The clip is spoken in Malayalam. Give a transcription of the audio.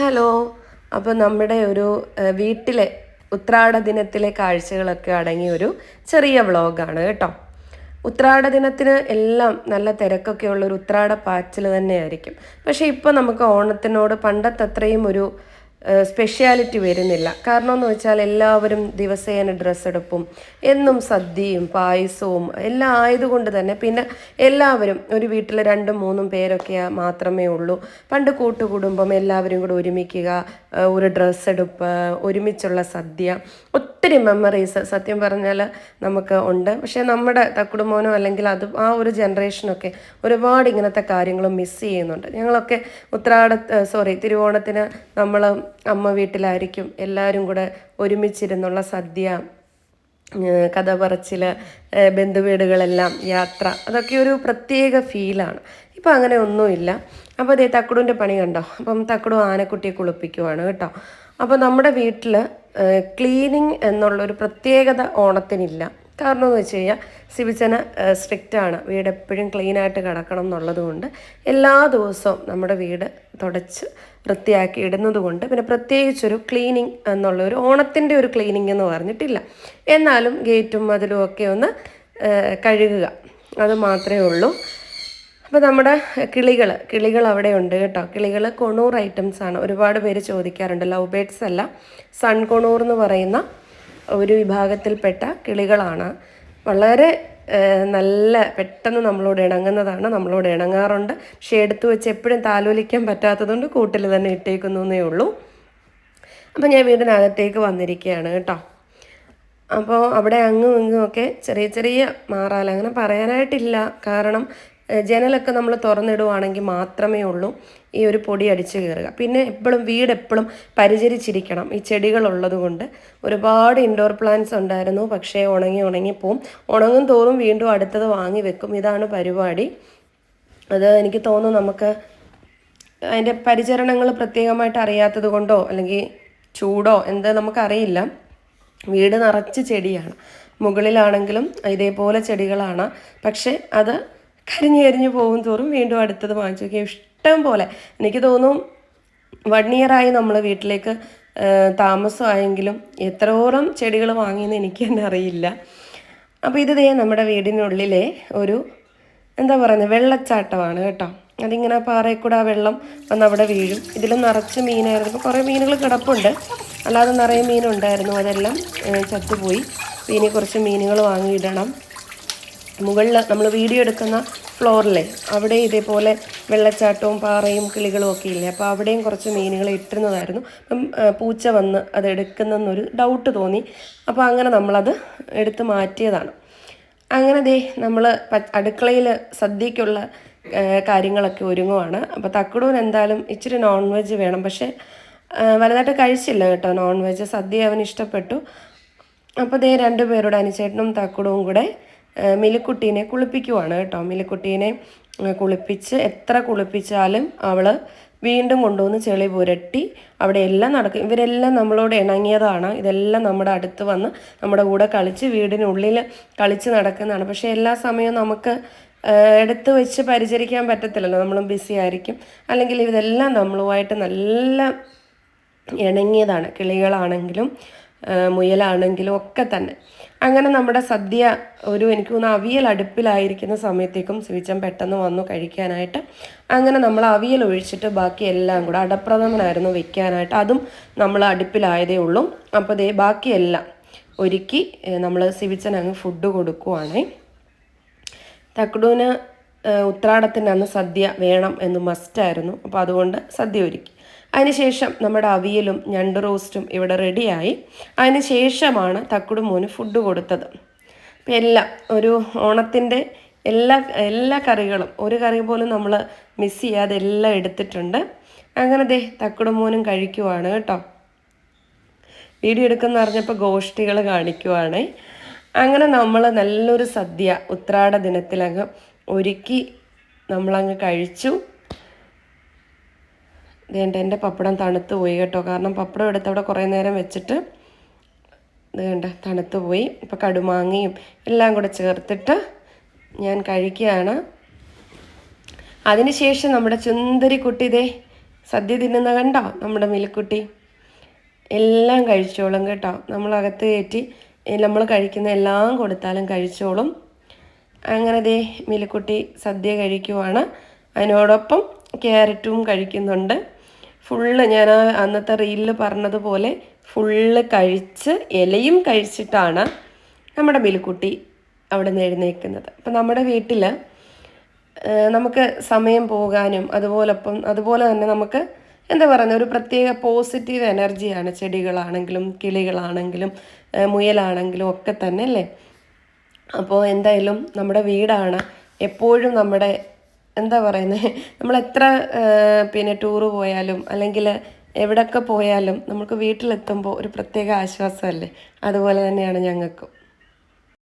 ഹലോ അപ്പോൾ നമ്മുടെ ഒരു വീട്ടിലെ ഉത്രാട ദിനത്തിലെ കാഴ്ചകളൊക്കെ അടങ്ങിയ ഒരു ചെറിയ വ്ളോഗാണ് കേട്ടോ. ഉത്രാട ദിനത്തിന് എല്ലാം നല്ല തിരക്കൊക്കെ ഉള്ള ഒരു ഉത്രാട പാച്ചിൽ തന്നെയായിരിക്കും. പക്ഷേ ഇപ്പോൾ നമുക്ക് ഓണത്തിനോട് പണ്ടത്തെ അത്രയും ഒരു സ്പെഷ്യാലിറ്റി വരുന്നില്ല. കാരണം എന്ന് വെച്ചാൽ എല്ലാവരും ദിവസേന ഡ്രസ്സ് എടുപ്പും എന്നും സദ്യയും പായസവും എല്ലാം ആയതുകൊണ്ട് തന്നെ പിന്നെ എല്ലാവരും ഒരു വീട്ടിൽ രണ്ടും മൂന്നും പേരൊക്കെ മാത്രമേ ഉള്ളൂ. പണ്ട് കൂട്ടുകുടുംബം എല്ലാവരും കൂടെ ഒരുമിക്കുക ഒരു ഡ്രസ്സ് എടുപ്പ് ഒരുമിച്ചുള്ള സദ്യ ഒത്തിരി മെമ്മറീസ് സത്യം പറഞ്ഞാൽ നമുക്ക് ഉണ്ട്. പക്ഷേ നമ്മുടെ തക്കുടുമോനോ അല്ലെങ്കിൽ അത് ആ ഒരു ജനറേഷനൊക്കെ ഒരുപാട് ഇങ്ങനത്തെ കാര്യങ്ങൾ മിസ് ചെയ്യുന്നുണ്ട്. ഞങ്ങളൊക്കെ ഉത്രാട സോറി തിരുവോണത്തിന് നമ്മൾ അമ്മ വീട്ടിലായിരിക്കും എല്ലാവരും കൂടെ ഒരുമിച്ചിരുന്നുള്ള സദ്യ കഥ പറച്ചിൽ ബന്ധുവീടുകളെല്ലാം യാത്ര അതൊക്കെ ഒരു പ്രത്യേക ഫീലാണ്. ഇപ്പം അങ്ങനെ ഒന്നുമില്ല. അപ്പോൾ അതേ തക്കുടുവിന്റെ പണി കണ്ടോ? അപ്പം തക്കുടു ആനക്കുട്ടിയെ കുളിപ്പിക്കുവാണ് കേട്ടോ. അപ്പോൾ നമ്മുടെ വീട്ടിൽ ക്ലീനിങ് എന്നുള്ളൊരു പ്രത്യേകത ഓണത്തിനില്ല. കാരണം എന്ന് വെച്ച് കഴിഞ്ഞാൽ സിബിച്ചന സ്ട്രിക്റ്റ് ആണ്. വീട് എപ്പോഴും ക്ലീനായിട്ട് കിടക്കണം എന്നുള്ളതുകൊണ്ട് എല്ലാ ദിവസവും നമ്മുടെ വീട് തുടച്ച് വൃത്തിയാക്കി ഇടുന്നത് കൊണ്ട് പിന്നെ പ്രത്യേകിച്ചൊരു ക്ലീനിങ് എന്നുള്ള ഒരു ഓണത്തിന്റെ ഒരു ക്ലീനിങ് എന്ന് പറഞ്ഞിട്ടില്ല. എന്നാലും ഗേറ്റും അതിലും ഒക്കെ ഒന്ന് കഴുകുക. അത് മാത്രമേ ഉള്ളൂ. അപ്പോൾ നമ്മുടെ കിളികൾ കിളികൾ അവിടെ ഉണ്ട് കേട്ടോ. കിളികൾ കൊണൂർ ഐറ്റംസ് ആണ്. ഒരുപാട് പേര് ചോദിക്കാറുണ്ട്. ലവ് ബേഡ്സ് അല്ല. സൺ കൊണൂർ എന്ന് പറയുന്ന ഒരു വിഭാഗത്തിൽപ്പെട്ട കിളികളാണ്. വളരെ നല്ല പെട്ടെന്ന് നമ്മളോട് ഇണങ്ങുന്നതാണ്. നമ്മളോട് ഇണങ്ങാറുണ്ട്. പക്ഷേ എടുത്തു വെച്ച് എപ്പോഴും താലോലിക്കാൻ പറ്റാത്തതുകൊണ്ട് കൂട്ടിൽ തന്നെ ഇട്ടേക്കുന്നു എന്നേ ഉള്ളൂ. അപ്പോൾ ഞാൻ വീടിനകത്തേക്ക് വന്നിരിക്കുകയാണ് കേട്ടോ. അപ്പോൾ അവിടെ അങ്ങും ഇങ്ങും ഒക്കെ ചെറിയ ചെറിയ മാറാല അങ്ങനെ പറയാനായിട്ടില്ല. കാരണം ജനലൊക്കെ നമ്മൾ തുറന്നിടുവാണെങ്കിൽ മാത്രമേ ഉള്ളൂ ഈ ഒരു പൊടി അടിച്ച് കയറുക. പിന്നെ എപ്പോഴും വീട് എപ്പോഴും പരിചരിച്ചിരിക്കണം. ഈ ചെടികളുള്ളത് കൊണ്ട് ഒരുപാട് ഇൻഡോർ പ്ലാന്റ്സ് ഉണ്ടായിരുന്നു. പക്ഷേ ഉണങ്ങി ഉണങ്ങി പോവും. ഉണങ്ങും തോറും വീണ്ടും അടുത്തത് വാങ്ങി വെക്കും. ഇതാണ് പരിപാടി. അത് എനിക്ക് തോന്നുന്നു നമുക്ക് അതിന്റെ പരിചരണങ്ങൾ പ്രത്യേകമായിട്ട് അറിയാത്തത് കൊണ്ടോ അല്ലെങ്കിൽ ചൂടോ എന്താ നമുക്കറിയില്ല. വീട് നിറച്ച് ചെടിയാണ്. മുകളിലാണെങ്കിലും ഇതേപോലെ ചെടികളാണ്. പക്ഷേ അത് കരിഞ്ഞു കരിഞ്ഞു പോകും തോറും വീണ്ടും അടുത്തത് വാങ്ങിച്ചു നോക്കിയാൽ ഇഷ്ടം പോലെ. എനിക്ക് തോന്നും വൺ ഇയറായി നമ്മൾ വീട്ടിലേക്ക് താമസമായെങ്കിലും എത്രോളം ചെടികൾ വാങ്ങിയെന്ന് എനിക്ക് തന്നെ അറിയില്ല. അപ്പോൾ ഇത് ദേ നമ്മുടെ വീടിനുള്ളിലെ ഒരു എന്താ പറയുന്നത് വെള്ളച്ചാട്ടമാണ് കേട്ടോ. അതിങ്ങനെ പാറയിൽ കൂടെ ആ വെള്ളം വന്ന് അവിടെ വീഴും. ഇതിൽ നിറച്ച് മീനായിരുന്നു. കുറേ മീനുകൾ കിടപ്പുണ്ട്. അല്ലാതെ നിറയെ മീനുണ്ടായിരുന്നു. അതെല്ലാം ചത്തുപോയി. ഇനി കുറച്ച് മീനുകൾ വാങ്ങിയിടണം. മുകളിൽ നമ്മൾ വീഡിയോ എടുക്കുന്ന ഫ്ലോറിലെ അവിടെ ഇതേപോലെ വെള്ളച്ചാട്ടവും പാറയും കിളികളും ഒക്കെ ഇല്ലേ? അപ്പോൾ അവിടെയും കുറച്ച് മീനുകൾ ഇട്ടിരുന്നതായിരുന്നു. അപ്പം പൂച്ച വന്ന് അത് എടുക്കുന്നെന്നൊരു ഡൗട്ട് തോന്നി. അപ്പോൾ അങ്ങനെ നമ്മളത് എടുത്ത് മാറ്റിയതാണ്. അങ്ങനെ ദേ നമ്മൾ അടുക്കളയിൽ സദ്യക്കുള്ള കാര്യങ്ങളൊക്കെ ഒരുങ്ങുവാണ്. അപ്പോൾ തക്കുടൂൻ എന്തായാലും ഇച്ചിരി നോൺ വെജ് വേണം. പക്ഷേ വലുതായിട്ട് കഴിച്ചില്ല കേട്ടോ നോൺ വെജ് സദ്യ അവന് ഇഷ്ടപ്പെട്ടു. അപ്പോൾ ദേ രണ്ടുപേരുടെ അനുചേട്ടനും തക്കുടവും കൂടെ മിലിക്കുട്ടീനെ കുളിപ്പിക്കുവാണ് കേട്ടോ. മിലിക്കുട്ടീനെ കുളിപ്പിച്ച് എത്ര കുളിപ്പിച്ചാലും അവൾ വീണ്ടും കൊണ്ടുവന്ന് ചെളി പുരട്ടി അവിടെ എല്ലാം നടക്കും. ഇവരെല്ലാം നമ്മളോട് ഇണങ്ങിയതാണ്. ഇതെല്ലാം നമ്മുടെ അടുത്ത് വന്ന് നമ്മുടെ കൂടെ കളിച്ച് വീടിനുള്ളിൽ കളിച്ച് നടക്കുന്നതാണ്. പക്ഷേ എല്ലാ സമയവും നമുക്ക് എടുത്ത് വെച്ച് പരിചരിക്കാൻ പറ്റത്തില്ലല്ലോ. നമ്മളും ബിസി ആയിരിക്കും. അല്ലെങ്കിൽ ഇതെല്ലാം നമ്മളുമായിട്ട് നല്ല ഇണങ്ങിയതാണ്. കിളികളാണെങ്കിലും മുയലാണെങ്കിലും ഒക്കെ തന്നെ. അങ്ങനെ നമ്മുടെ സദ്യ ഒരു എനിക്ക് തോന്നുന്നു അവിയൽ അടുപ്പിലായിരിക്കുന്ന സമയത്തേക്കും സ്വീച്ചം പെട്ടെന്ന് വന്നു കഴിക്കാനായിട്ട്. അങ്ങനെ നമ്മൾ അവിയൽ ഒഴിച്ചിട്ട് ബാക്കി എല്ലാം കൂടെ അടപ്രഥമനായിരുന്നു വെക്കാനായിട്ട്. അതും നമ്മൾ അടുപ്പിലായതേ ഉള്ളൂ. അപ്പോൾ ദേ ബാക്കിയെല്ലാം ഒരുക്കി നമ്മൾ സിവിച്ചൻ അങ്ങ് ഫുഡ് കൊടുക്കുവാണേ. തക്കുടൂന് ഉത്രാടത്തിന്റെ അന്ന് സദ്യ വേണം എന്ന് മസ്റ്റായിരുന്നു അപ്പോൾ അതുകൊണ്ട് സദ്യ ഒരുക്കി. അതിനുശേഷം നമ്മുടെ അവിയലും ഞണ്ട് റോസ്റ്റും ഇവിടെ റെഡിയായി അതിനുശേഷമാണ് തക്കുടും മോന് ഫുഡ് കൊടുത്തത്. അപ്പം എല്ലാം ഒരു ഓണത്തിന്റെ എല്ലാ എല്ലാ കറികളും ഒരു കറി പോലും നമ്മൾ മിസ് ചെയ്യാതെ എല്ലാം എടുത്തിട്ടുണ്ട്. അങ്ങനെ ദേ തക്കുടും മോനും കഴിക്കുവാണ് കേട്ടോ. വീഡിയോ എടുക്കുന്ന പറഞ്ഞപ്പോൾ ഗോഷ്ഠികൾ കാണിക്കുവാണേ. അങ്ങനെ നമ്മൾ നല്ലൊരു സദ്യ ഉത്രാട ദിനത്തിലങ്ങ് ഒരുക്കി നമ്മളങ്ങ് കഴിച്ചു. ഇതേണ്ട എന്റെ പപ്പടം തണുത്ത് പോയി കേട്ടോ. കാരണം പപ്പടം എടുത്ത് അവിടെ കുറേ നേരം വെച്ചിട്ട് ഇത് കണ്ട തണുത്ത് പോയി. ഇപ്പോൾ കടുമാങ്ങയും എല്ലാം കൂടെ ചേർത്തിട്ട് ഞാൻ കഴിക്കുകയാണ്. അതിനുശേഷം നമ്മുടെ ചുന്തരി കുട്ടി ഇതേ സദ്യ തിന്നുന്ന കണ്ടോ? നമ്മുടെ മിൽക്കുട്ടി. എല്ലാം കഴിച്ചോളും കേട്ടോ. നമ്മളകത്ത് കയറ്റി നമ്മൾ കഴിക്കുന്ന എല്ലാം കൊടുത്താലും കഴിച്ചോളും. അങ്ങനെ ദേ മിലിക്കുട്ടി സദ്യ കഴിക്കുവാണ്. അതിനോടൊപ്പം ക്യാരറ്റും കഴിക്കുന്നുണ്ട്. ഫുള്ള് ഞാൻ അന്നത്തെ റീലിൽ പറഞ്ഞതുപോലെ ഫുള്ള് കഴിച്ച് ഇലയും കഴിച്ചിട്ടാണ് നമ്മുടെ മിലിക്കുട്ടി അവിടെ നിന്ന് എഴുന്നേൽക്കുന്നത് അപ്പം നമ്മുടെ വീട്ടിൽ നമുക്ക് സമയം പോകാനും അതുപോലൊപ്പം അതുപോലെ തന്നെ നമുക്ക് എന്താ പറയുന്നത് ഒരു പ്രത്യേക പോസിറ്റീവ് എനർജിയാണ് ചെടികളാണെങ്കിലും കിളികളാണെങ്കിലും മുയലാണെങ്കിലും ഒക്കെ തന്നെ അല്ലേ? അപ്പോൾ എന്തായാലും നമ്മുടെ വീടാണ്. എപ്പോഴും നമ്മുടെ എന്താ പറയുന്നത് നമ്മൾ എത്ര പിന്നെ ടൂറ് പോയാലും അല്ലെങ്കിൽ എവിടെയൊക്കെ പോയാലും നമുക്ക് വീട്ടിലെത്തുമ്പോൾ ഒരു പ്രത്യേക ആശ്വാസമല്ലേ? അതുപോലെ തന്നെയാണ് ഞങ്ങൾക്കും.